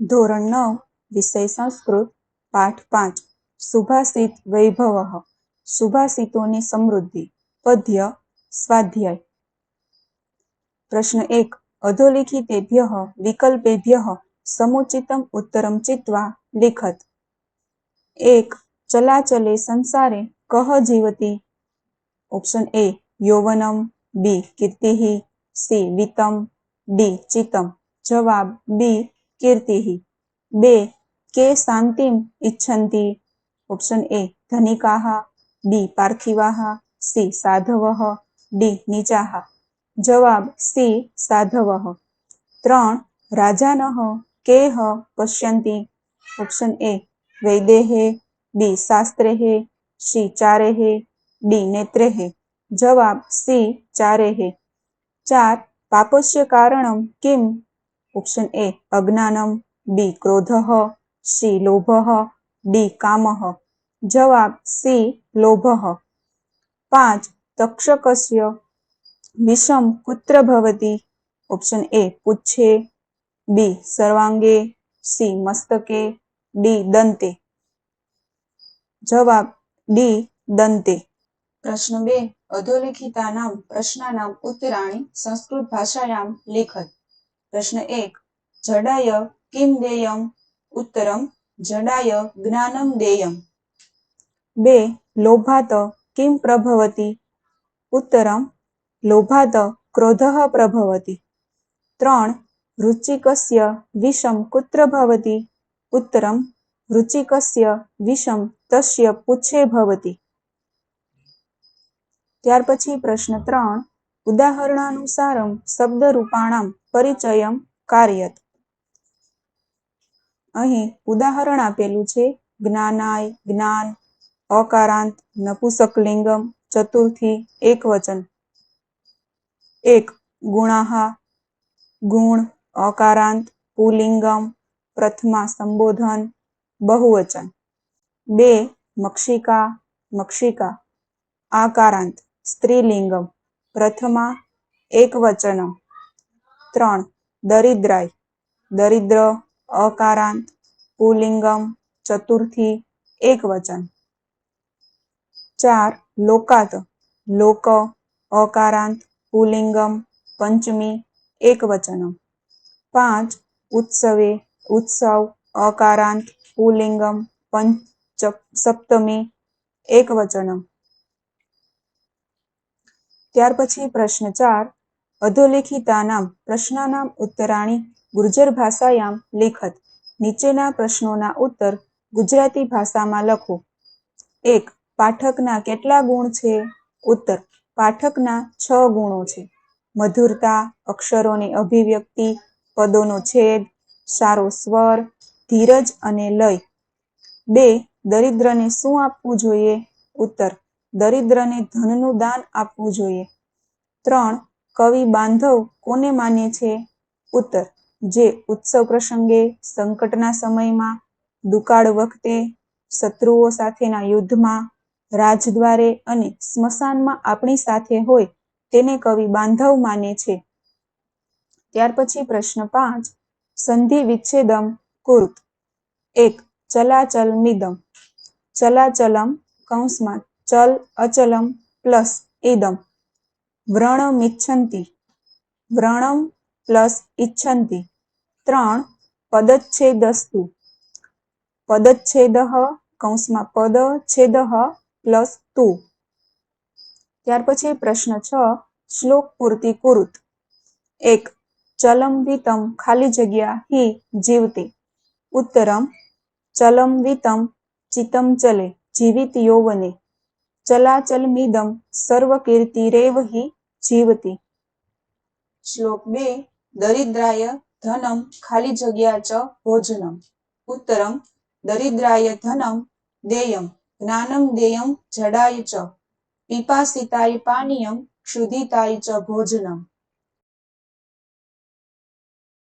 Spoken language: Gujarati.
ધોરણ નવ, વિષય સંસ્કૃત, પાઠ પાંચ, સુભાષિત વૈભવ, સુભાષિતોની સમૃદ્ધિ, પદ્ય, સ્વાધ્યાય. પ્રશ્ન એક, અધોલિખિતેભ્ય, વિકલ્પેભ્ય, સમુચિતમ ઉત્તરમ ચિત્વા, લિખત. એક, ચલાચલે સંસારે કહ જીવતી? ઓપ્શન એ, યૌવનમ, બી કીર્તિ સી, વિતમ, ડી, ચિતમ. જવાબ બી કીર્તિ બે કે શાંતિમ ઇચ્છન્તિ ઓપ્શન એ ધનિકાહ બી પાર્થિવાહ સી સાધવઃ ડી નીચાહ જવાબ સી સાધવઃ ત્રણ રાજાનઃ કેહ પશ્યન્તિ ઓપ્શન એ વૈદેહે બી શાસ્ત્રેહ સી ચારેહ ડી નેત્રેહ જવાબ સી ચારેહ ચાર પાપસ્ય કારણમ કિમ ઓપ્શન એ અજ્ઞાનમ, બી ક્રોધ, સી લોભ, ડી કામઃ. જવાબ સી લોભ. પાંચ, તક્ષકસ્ય, વિષમ કુત્ર ભવતી. ઓપ્શન એ પુચ્છે, બી સર્વાંગે, સી મસ્તકે, ડી દંતે. જવાબ ડી દંતે. પ્રશ્ન બે, અધોલિખિતાનામ, પ્રશ્નાનામ, ઉત્તરાણી, સંસ્કૃત ભાષાયામ લિખત પ્રશ્ન એક, જડાય કિમ દેયમ? ઉત્તરમ, જડાય જ્ઞાનમ દેયમ. બે, લોભાત કિમ પ્રભવતી? ઉત્તરમ, લોભાત ક્રોધ પ્રભવતી. ત્રણ, રુચિકસ્ય વિષમ કુત્ર ભવતી? ઉત્તરમ, રુચિકસ્ય વિષમ તસ્ય પૂછે ભવતી. ત્યાર પછી પ્રશ્ન ત્રણ ઉદાહરણાનુસારમ શબ્દરૂપાણામ પરિચયમ કાર્યત. અહીં ઉદાહરણ આપેલું છે જ્ઞાનાય, જ્ઞાન, અકારાંત, નપુસકલિંગમ, ચતુર્થી એક વચન એક, ગુણાહા, ગુણ, અકારાંત, પુલિંગમ, પ્રથમા, સંબોધન, બહુવચન. બે, મક્ષિકા મક્ષિકા, આકારાંત, સ્ત્રીલિંગમ. પ્રથમા એકવચનમ ત્રણ, દરિદ્રાય. દરિદ્ર, અકારાંત, પુલિંગમ, ચતુર્થી, એકવચન. ચાર, લોકાત. લોક, અકારાંત, પુલિંગમ, પંચમી એકવચનમ પાંચ, ઉત્સવે. ઉત્સવ, અકારાંત, પુલિંગમ, પંચ સપ્તમી એકવચનમ ત્યાર પછી પ્રશ્ન ચાર, અધોલેખિતાનામ પ્રશ્નાનામ ઉત્તરાણી ગુર્જર ભાષાયામ લેખત. નીચેના પ્રશ્નોના ઉત્તર ગુજરાતી ભાષામાં લખો. એક, પાઠકના કેટલા ગુણ છે? ઉત્તર, પાઠકના છ ગુણો છે. મધુરતા, અક્ષરોની અભિવ્યક્તિ, પદોનો છેદ, સારો સ્વર, ધીરજ અને લય. બે, દરિદ્રને શું આપવું જોઈએ? ઉત્તર દરિદ્રને ધનનું દાન આપવું જોઈએ. ત્રણ, કવિ બાંધવ કોને માને છે? ઉત્તર, જે ઉત્સવ પ્રસંગે સંકટના સમયમાં દુકાળ વખતે શત્રુઓ સાથેના યુદ્ધમાં રાજદ્વારે અને સ્મશાનમાં આપણી સાથે હોય તેને કવિ બાંધવ માને છે. ત્યાર પછી પ્રશ્ન પાંચ, સંધિ વિચ્છેદમ કુરુત. એક, ચલાચલ મિદમ. ચલાચલમ કૌંસમાં ચલ અચલમ પ્લસ ઇદમ વ્રણમ ઇચ્છંતિ વ્રણમ પ્લસ ઇચ્છંતિ ત્રણ પદચ્છેદસ્તુ. પદચ્છેદ કૌંસમાં પદ છેદ પ્લસ તુ. ત્યાર પછી પ્રશ્ન છ શ્લોક પૂર્તિ કુરુત. એક ચલમ વિતમ ખાલી જગ્યા હિ જીવતી. ઉત્તરમ ચલમ વિતમ ચિતમ ચલે જીવિત યૌવને ચલાચલમિદમ સર્વકીર્તિરેવ હિ જીવતી. શ્લોક બે, દરિદ્રાય ધનમ ખાલી જગ્યા ચ ભોજનમ. ઉત્તરમ, દરિદ્રાય ધનમ દેયમ, જ્ઞાનમ દેયમ જડાય ચ. પીપાસિતાય પાનીયમ ક્ષુધિતાય ચ ભોજનમ.